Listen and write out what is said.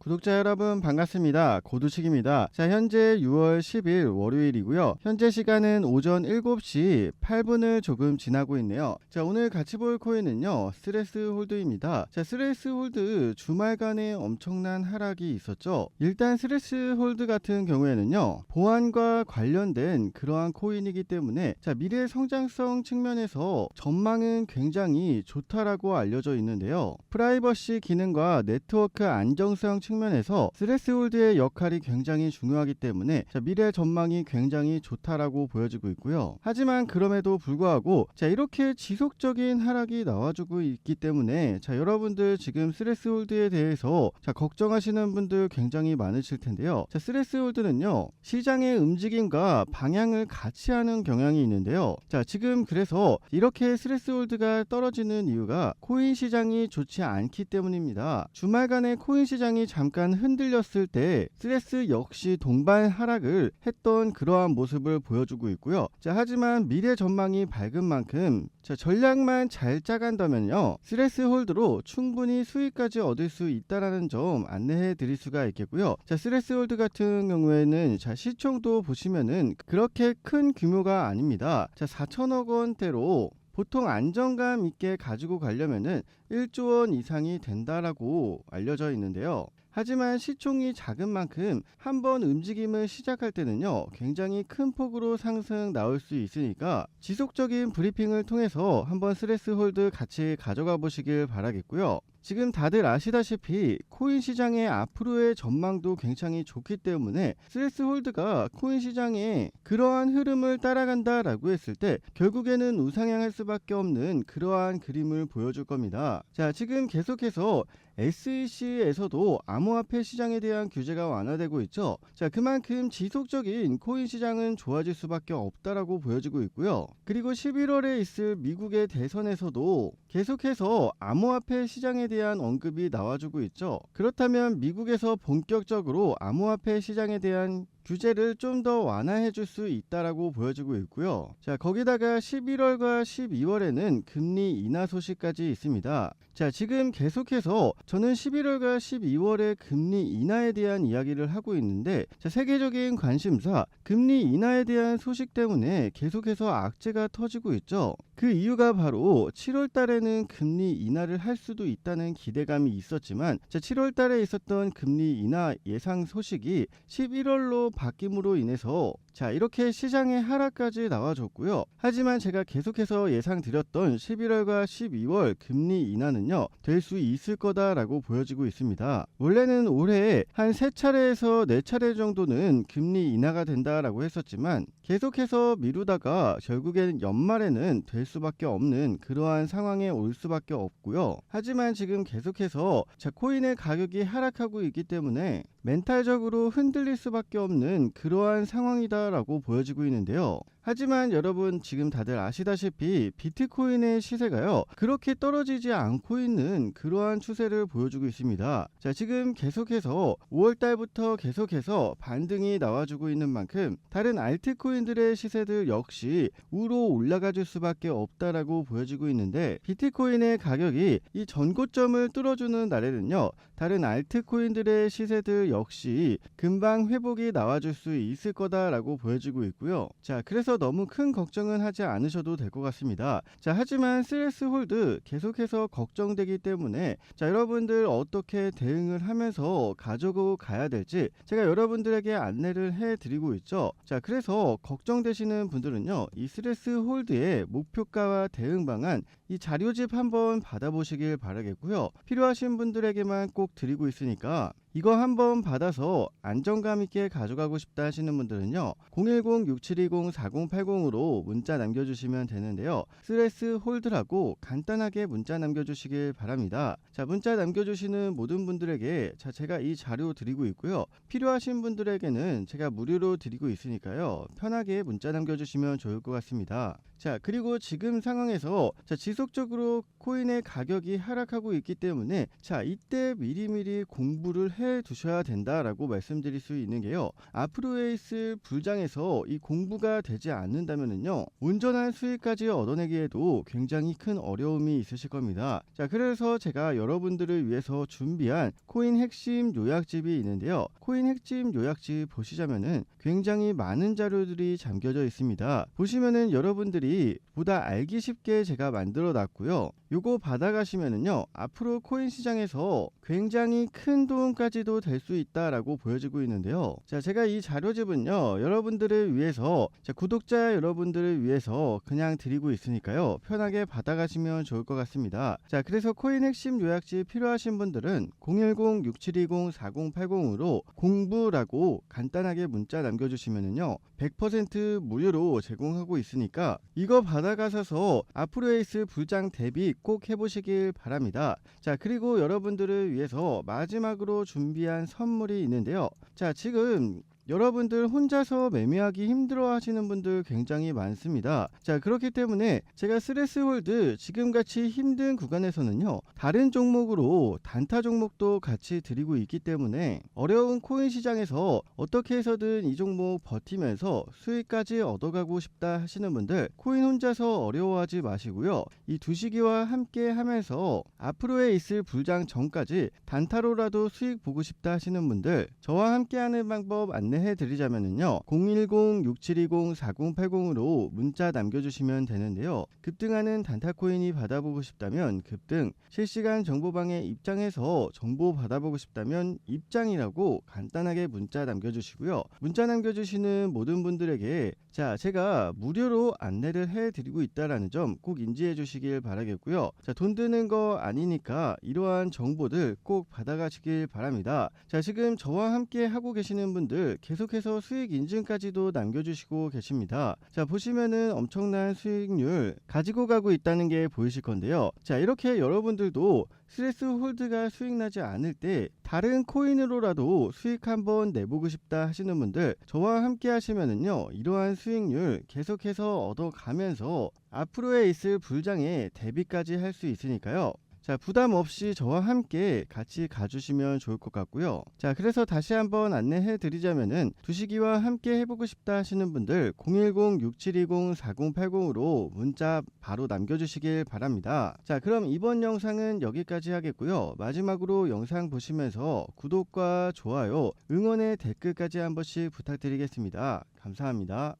구독자 여러분 반갑습니다. 고두식입니다. 자, 현재 6월 10일 월요일이고요. 현재 시간은 오전 7시 8분을 조금 지나고 있네요. 자, 오늘 같이 볼 코인은요. 스레스 홀드입니다. 자, 스레스 홀드 주말간에 엄청난 하락이 있었죠. 일단 스레스 홀드 같은 경우에는요. 보안과 관련된 그러한 코인이기 때문에 자, 미래 성장성 측면에서 전망은 굉장히 좋다라고 알려져 있는데요. 프라이버시 기능과 네트워크 안정성 측면에서 스레스홀드의 역할이 굉장히 중요하기 때문에 자, 미래 전망이 굉장히 좋다라고 보여지고 있고요. 하지만 그럼에도 불구하고 자, 이렇게 지속적인 하락이 나와주고 있기 때문에 자, 여러분들 지금 스레스홀드에 대해서 자, 걱정하시는 분들 굉장히 많으실 텐데요. 자, 스레스홀드는요. 시장의 움직임과 방향을 같이 하는 경향이 있는데요. 자, 지금 그래서 이렇게 스레스홀드가 떨어지는 이유가 코인 시장이 좋지 않기 때문입니다. 주말간에 코인 시장이 잠깐 흔들렸을 때 스레스 역시 동반 하락을 했던 그러한 모습을 보여주고 있고요. 자, 하지만 미래 전망이 밝은 만큼 자, 전략만 잘 짜간다면요. 스레스 홀드로 충분히 수익까지 얻을 수 있다라는 점 안내해 드릴 수가 있겠고요. 자, 스레스 홀드 같은 경우에는 자, 시총도 보시면은 그렇게 큰 규모가 아닙니다. 자, 4천억 원대로 보통 안정감 있게 가지고 가려면은 1조 원 이상이 된다라고 알려져 있는데요. 하지만 시총이 작은 만큼 한번 움직임을 시작할 때는요, 굉장히 큰 폭으로 상승 나올 수 있으니까 지속적인 브리핑을 통해서 한번 스레스 홀드 같이 가져가 보시길 바라겠고요. 지금 다들 아시다시피 코인 시장의 앞으로의 전망도 굉장히 좋기 때문에 스레스 홀드가 코인 시장의 그러한 흐름을 따라간다라고 했을 때 결국에는 우상향할 수밖에 없는 그러한 그림을 보여줄 겁니다. 자, 지금 계속해서 SEC에서도 암호화폐 시장에 대한 규제가 완화되고 있죠. 자, 그만큼 지속적인 코인 시장은 좋아질 수밖에 없다라고 보여지고 있고요. 그리고 11월에 있을 미국의 대선에서도 계속해서 암호화폐 시장에 대한 언급이 나와주고 있죠. 그렇다면 미국에서 본격적으로 암호화폐 시장에 대한 규제를 좀 더 완화해 줄 수 있다라고 보여지고 있고요. 자, 거기다가 11월과 12월에는 금리 인하 소식까지 있습니다. 자, 지금 계속해서 저는 11월과 12월에 금리 인하에 대한 이야기를 하고 있는데 자, 세계적인 관심사 금리 인하에 대한 소식 때문에 계속해서 악재가 터지고 있죠. 그 이유가 바로 7월 달에는 금리 인하를 할 수도 있다는 기대감이 있었지만 자, 7월 달에 있었던 금리 인하 예상 소식이 11월로 바뀜으로 인해서 자 이렇게 시장의 하락까지 나와줬고요. 하지만 제가 계속해서 예상드렸던 11월과 12월 금리 인하는요 될 수 있을 거다라고 보여지고 있습니다. 원래는 올해 한세 차례에서 네 차례 정도는 금리 인하가 된다라고 했었지만 계속해서 미루다가 결국엔 연말에는 될 수밖에 없는 그러한 상황에 올 수밖에 없고요. 하지만 지금 계속해서 자 코인의 가격이 하락하고 있기 때문에 멘탈적으로 흔들릴 수밖에 없는 그러한 상황이 다라고 보여지고 있는데요. 하지만 여러분 지금 다들 아시다시피 비트코인의 시세가요 그렇게 떨어지지 않고 있는 그러한 추세를 보여주고 있습니다. 자 지금 계속해서 5월 달부터 계속해서 반등이 나와주고 있는 만큼 다른 알트코인들의 시세들 역시 우로 올라가 줄 수밖에 없다라고 보여지고 있는데 비트코인의 가격이 이 전고점을 뚫어주는 날에는요 다른 알트코인들의 시세들 역시 금방 회복이 나와줄 수 있을 거다라고 보여지고 있고요. 자 그래서 너무 큰 걱정은 하지 않으셔도 될 것 같습니다. 자, 하지만 스레스 홀드 계속해서 걱정되기 때문에 자, 여러분들 어떻게 대응을 하면서 가지고 가야 될지 제가 여러분들에게 안내를 해 드리고 있죠. 자, 그래서 걱정되시는 분들은요. 이 스레스 홀드의 목표가와 대응 방안 이 자료집 한번 받아보시길 바라겠고요. 필요하신 분들에게만 꼭 드리고 있으니까 이거 한번 받아서 안정감 있게 가져가고 싶다 하시는 분들은요. 010-6720-4080으로 문자 남겨주시면 되는데요. 스레스 홀드라고 간단하게 문자 남겨주시길 바랍니다. 자, 문자 남겨주시는 모든 분들에게 자, 제가 이 자료 드리고 있고요. 필요하신 분들에게는 제가 무료로 드리고 있으니까요. 편하게 문자 남겨주시면 좋을 것 같습니다. 자, 그리고 지금 상황에서 자, 지속적으로 코인의 가격이 하락하고 있기 때문에 자, 이때 미리미리 공부를 해 두셔야 된다라고 말씀드릴 수 있는 게요. 앞으로에 있을 불장에서 이 공부가 되지 않는다면은요. 온전한 수익까지 얻어내기에도 굉장히 큰 어려움이 있으실 겁니다. 자, 그래서 제가 여러분들을 위해서 준비한 코인 핵심 요약집이 있는데요. 코인 핵심 요약집 보시자면은 굉장히 많은 자료들이 잠겨져 있습니다. 보시면은 여러분들이 보다 알기 쉽게 제가 만들어 놨고요. 요거 받아가시면은요. 앞으로 코인 시장에서 굉장히 큰 도움까지도 될 수 있다라고 보여지고 있는데요. 자, 제가 이 자료집은요. 여러분들을 위해서 자, 구독자 여러분들을 위해서 그냥 드리고 있으니까요. 편하게 받아가시면 좋을 것 같습니다. 자, 그래서 코인 핵심 요약집 필요하신 분들은 010-672-4080으로 공부라고 간단하게 문자 남겨주시면은요. 100% 무료로 제공하고 있으니까 이거 받아가셔서 앞으로에 있을 불장 대비 꼭 해보시길 바랍니다. 자, 그리고 여러분들을 위해서 마지막으로 준비한 선물이 있는데요. 자, 지금 여러분들 혼자서 매매하기 힘들어 하시는 분들 굉장히 많습니다. 자, 그렇기 때문에 제가 스트레스 홀드 지금같이 힘든 구간에서는요, 다른 종목으로 단타 종목도 같이 드리고 있기 때문에 어려운 코인 시장에서 어떻게 해서든 이 종목 버티면서 수익까지 얻어가고 싶다 하시는 분들 코인 혼자서 어려워하지 마시고요. 이 두시기와 함께 하면서 앞으로에 있을 불장 전까지 단타로라도 수익 보고 싶다 하시는 분들 저와 함께하는 방법 안내 해 드리자면요. 010-6720-4080으로 문자 남겨주시면 되는데요. 급등하는 단타 코인이 받아보고 싶다면 급등, 실시간 정보방에 입장해서 정보 받아보고 싶다면 입장이라고 간단하게 문자 남겨주시고요. 문자 남겨주시는 모든 분들에게 자 제가 무료로 안내를 해드리고 있다라는 점 꼭 인지해 주시길 바라겠고요. 자 돈 드는 거 아니니까 이러한 정보들 꼭 받아가시길 바랍니다. 자 지금 저와 함께 하고 계시는 분들 계속해서 수익 인증까지도 남겨주시고 계십니다. 자 보시면은 엄청난 수익률 가지고 가고 있다는 게 보이실 건데요. 자 이렇게 여러분들도 스트레스 홀드가 수익 나지 않을 때 다른 코인으로라도 수익 한번 내보고 싶다 하시는 분들 저와 함께 하시면은요 이러한 수익률 계속해서 얻어가면서 앞으로에 있을 불장에 대비까지 할 수 있으니까요 자 부담 없이 저와 함께 같이 가주시면 좋을 것 같고요. 자 그래서 다시 한번 안내해 드리자면은 두시기와 함께 해보고 싶다 하시는 분들 010-6720-4080으로 문자 바로 남겨주시길 바랍니다. 자 그럼 이번 영상은 여기까지 하겠고요. 마지막으로 영상 보시면서 구독과 좋아요 응원의 댓글까지 한 번씩 부탁드리겠습니다. 감사합니다